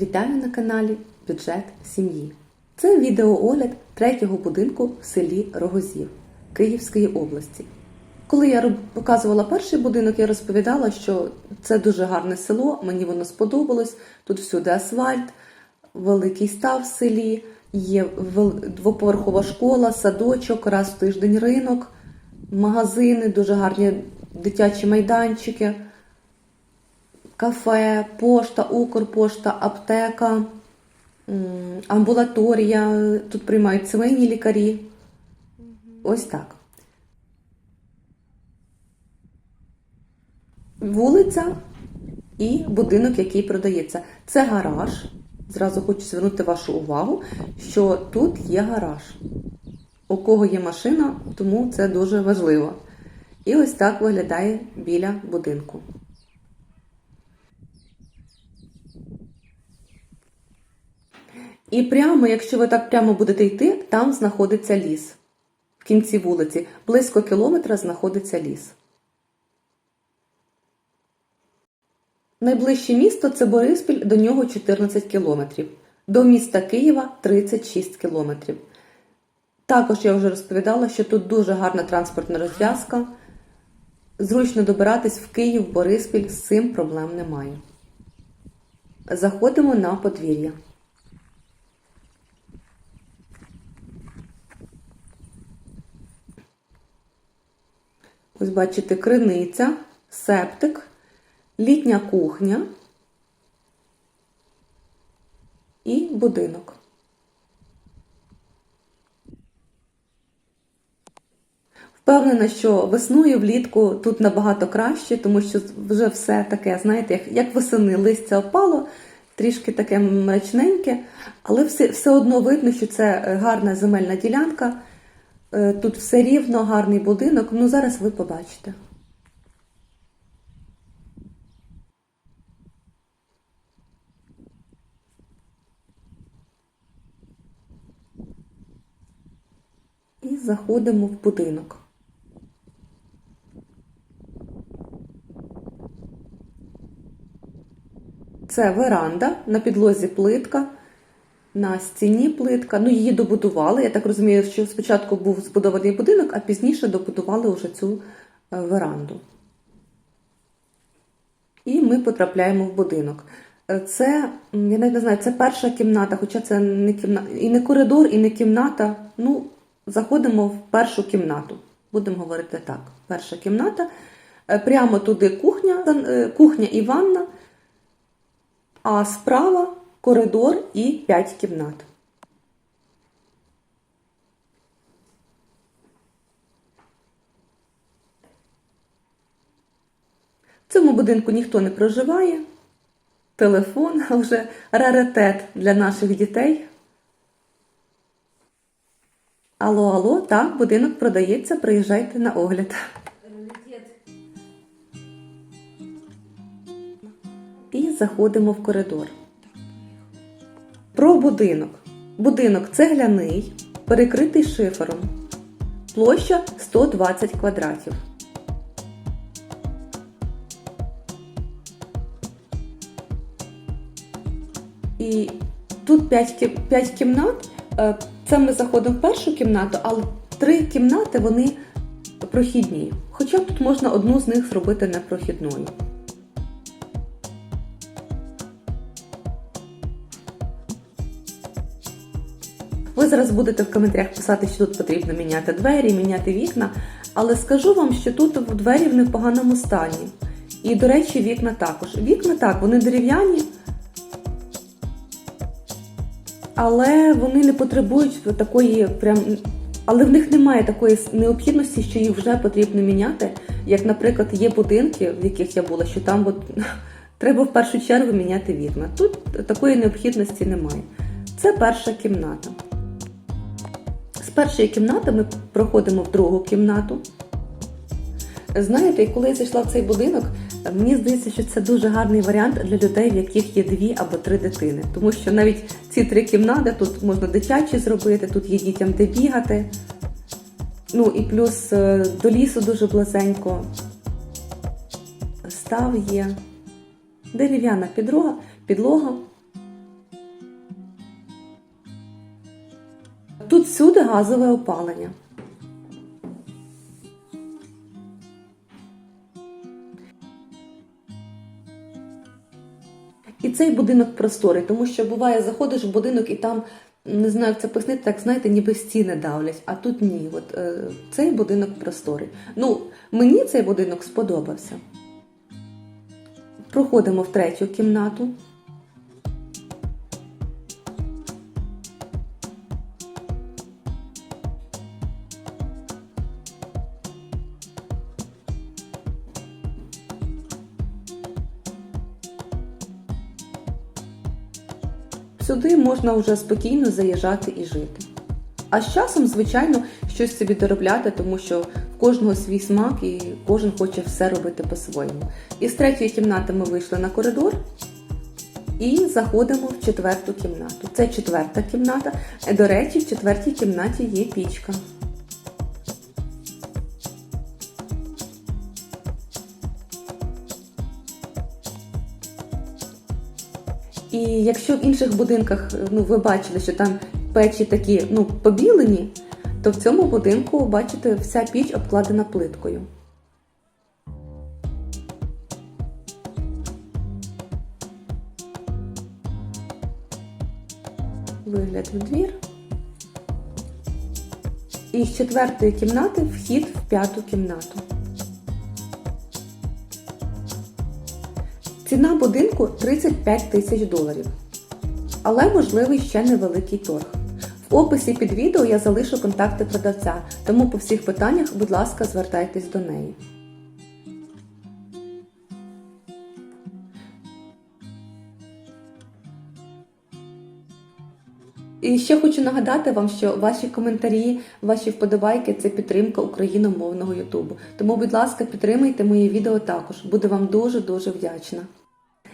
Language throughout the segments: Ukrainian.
Вітаю на каналі Бюджет сім'ї. Це відеоогляд третього будинку в селі Рогозів Київської області. Коли я показувала перший будинок, я розповідала, що це дуже гарне село, мені воно сподобалось. Тут всюди асфальт, великий став в селі, є двоповерхова школа, садочок, раз в тиждень ринок, магазини, дуже гарні дитячі майданчики кафе, пошта, Укрпошта, аптека, амбулаторія. Тут приймають сімейні лікарі. Ось так. Вулиця і будинок, який продається. Це гараж. Зразу хочу звернути вашу увагу, що тут є гараж. У кого є машина, тому це дуже важливо. І ось так виглядає біля будинку. І прямо, якщо ви так прямо будете йти, там знаходиться ліс. В кінці вулиці. Близько кілометра знаходиться ліс. Найближче місто це Бориспіль, до нього 14 кілометрів. До міста Києва 36 кілометрів. Також я вже розповідала, що тут дуже гарна транспортна розв'язка. Зручно добиратись в Київ, Бориспіль, з цим проблем немає. Заходимо на подвір'я. Ось бачите, криниця, септик, літня кухня і будинок. Впевнена, що весною влітку тут набагато краще, тому що вже все таке, знаєте, як, восени листя опало, трішки таке мрачненьке, але все, все одно видно, що це е, гарна земельна ділянка. Е, Тут все рівно, гарний будинок. Ну, зараз ви побачите. І заходимо в будинок. Це веранда, на підлозі плитка, на стіні плитка. Ну, її добудували. Я так розумію, що спочатку був збудований будинок, а пізніше добудували вже цю е, веранду. І ми потрапляємо в будинок. Е, Це, я навіть не знаю, це перша кімната, хоча це не кімната, і не коридор, і не кімната. Ну, заходимо в першу кімнату. Будемо говорити так. Перша кімната. Е, Прямо туди кухня, кухня і ванна, а справа коридор і 5 кімнат. В цьому будинку ніхто не проживає. Телефон вже раритет для наших дітей. Алло, алло, так, будинок продається, приїжджайте на огляд. І заходимо в коридор. Про будинок. Будинок цегляний, перекритий шифером. Площа 120 квадратів. І тут 5, 5 кімнат. Е, Це ми заходимо в першу кімнату, але три кімнати вони прохідні. Хоча тут можна одну з них зробити непрохідною. Зараз будете в коментарях писати, що тут потрібно міняти двері, міняти вікна. Але скажу вам, що тут двері в непоганому стані. І, до речі, вікна також. Вікна так, вони дерев'яні, але вони не потребують такої прям. Але в них немає такої необхідності, що їх вже потрібно міняти. Як, наприклад, є будинки, в яких я була, що там от, треба в першу чергу міняти вікна. Тут такої необхідності немає. Це перша кімната. З першої кімнати ми проходимо в другу кімнату. Знаєте, коли я зайшла в цей будинок, мені здається, що це дуже гарний варіант для людей, в яких є дві або три дитини. Тому що навіть ці три кімнати тут можна дитячі зробити, тут є дітям де бігати. Ну і плюс е, до лісу дуже близенько. Став є. Дерев'яна підлога, підлога. Всюди газове опалення. І цей будинок просторий, тому що буває, заходиш в будинок і там, не знаю, як це пояснити, так знаєте, ніби стіни давлять, а тут ні. От е, цей будинок просторий. Ну, мені цей будинок сподобався. Проходимо в третю кімнату. Сюди можна вже спокійно заїжджати і жити. А з часом, звичайно, щось собі доробляти, тому що в кожного свій смак і кожен хоче все робити по-своєму. Із третьої кімнати ми вийшли на коридор і заходимо в четверту кімнату. Це четверта кімната. До речі, в четвертій кімнаті є пічка. І якщо в інших будинках ну, ви бачили, що там печі такі ну, побілені, то в цьому будинку, бачите, вся піч обкладена плиткою. Вигляд в двір. І з четвертої кімнати вхід в п'яту кімнату. Ціна будинку 35 тисяч доларів. Але можливий ще невеликий торг. В описі під відео я залишу контакти продавця, тому по всіх питаннях, будь ласка, звертайтесь до неї. І ще хочу нагадати вам, що ваші коментарі, ваші вподобайки це підтримка україномовного Ютубу. Тому, будь ласка, підтримайте моє відео також. Буду вам дуже-дуже вдячна.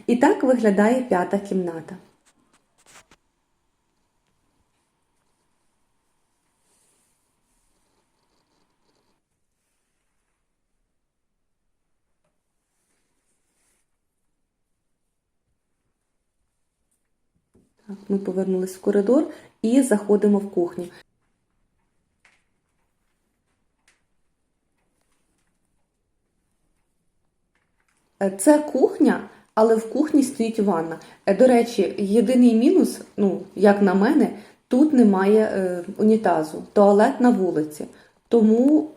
І так виглядає п'ята кімната. Ми повернулись в коридор і заходимо в кухню. Е, Це кухня, але в кухні стоїть ванна. Е, До речі, єдиний мінус, ну, як на мене, тут немає е, унітазу, туалет на вулиці. Тому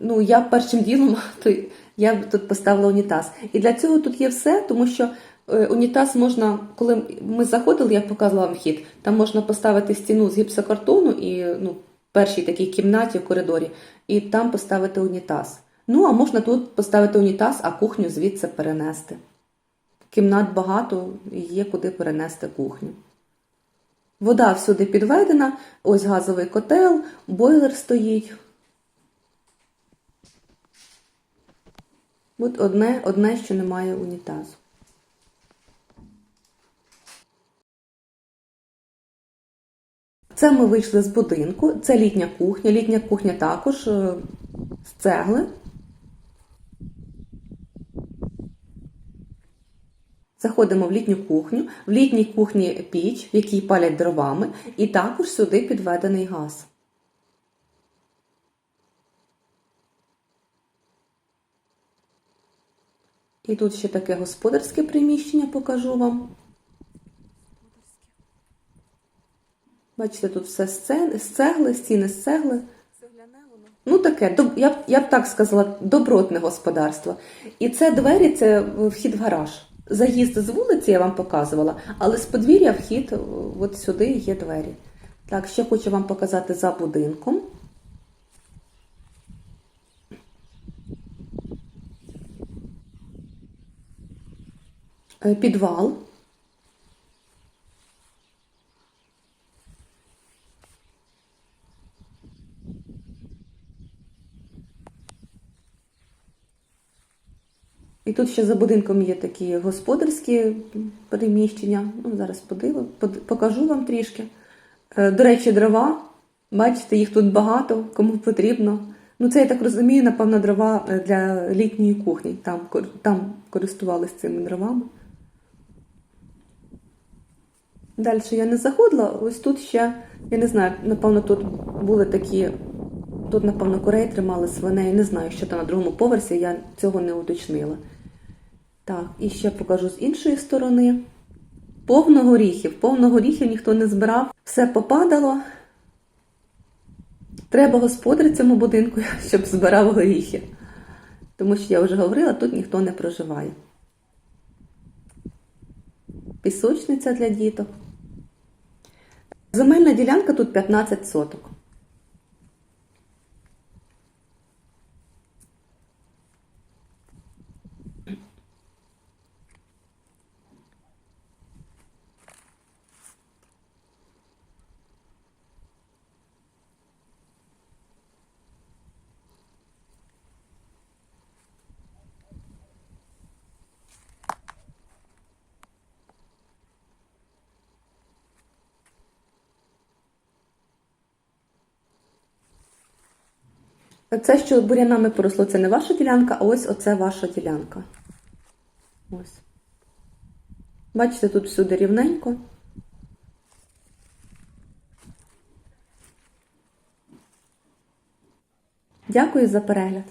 ну, я першим ділом я б тут поставила унітаз. І для цього тут є все, тому що е, унітаз можна, коли ми заходили, я показувала вам хід, там можна поставити стіну з гіпсокартону і ну, першій такій кімнаті в коридорі, і там поставити унітаз. Ну, а можна тут поставити унітаз, а кухню звідси перенести. Кімнат багато, є куди перенести кухню. Вода всюди підведена, ось газовий котел, бойлер стоїть. От одне, одне, що немає унітазу. Це ми вийшли з будинку, це літня кухня. Літня кухня також е, з цегли. Заходимо в літню кухню. В літній кухні піч, в якій палять дровами, і також сюди підведений газ. І тут ще таке господарське приміщення покажу вам. Бачите, тут все з цегли, стіни з цегли. Ну, таке, я б, я б так сказала, добротне господарство. І це двері, це вхід в гараж. Заїзд з вулиці я вам показувала, але з подвір'я вхід е, от сюди є двері. Так, ще хочу вам показати за будинком. Е, Підвал. І тут ще за будинком є такі господарські приміщення. Ну, зараз подиву, под- покажу вам трішки. Е, До речі, дрова. Бачите, їх тут багато, кому потрібно. Ну, це я так розумію, напевно, дрова е, для літньої кухні. Там, там користувалися цими дровами. Далі я не заходила. Ось тут ще, я не знаю, напевно, тут були такі. Тут, напевно, курей тримали свиней. Не знаю, що там на другому поверсі, я цього не уточнила. Так, і ще покажу з іншої сторони. Повно горіхів. Повно горіхів ніхто не збирав. Все попадало. Треба господар цьому будинку, щоб збирав горіхи. Тому що я вже говорила, тут ніхто не проживає. Пісочниця для діток. Земельна ділянка тут 15 соток. Це, що бурянами поросло, це не ваша ділянка, а ось оце ваша ділянка. Ось. Бачите, тут всюди рівненько. Дякую за перегляд.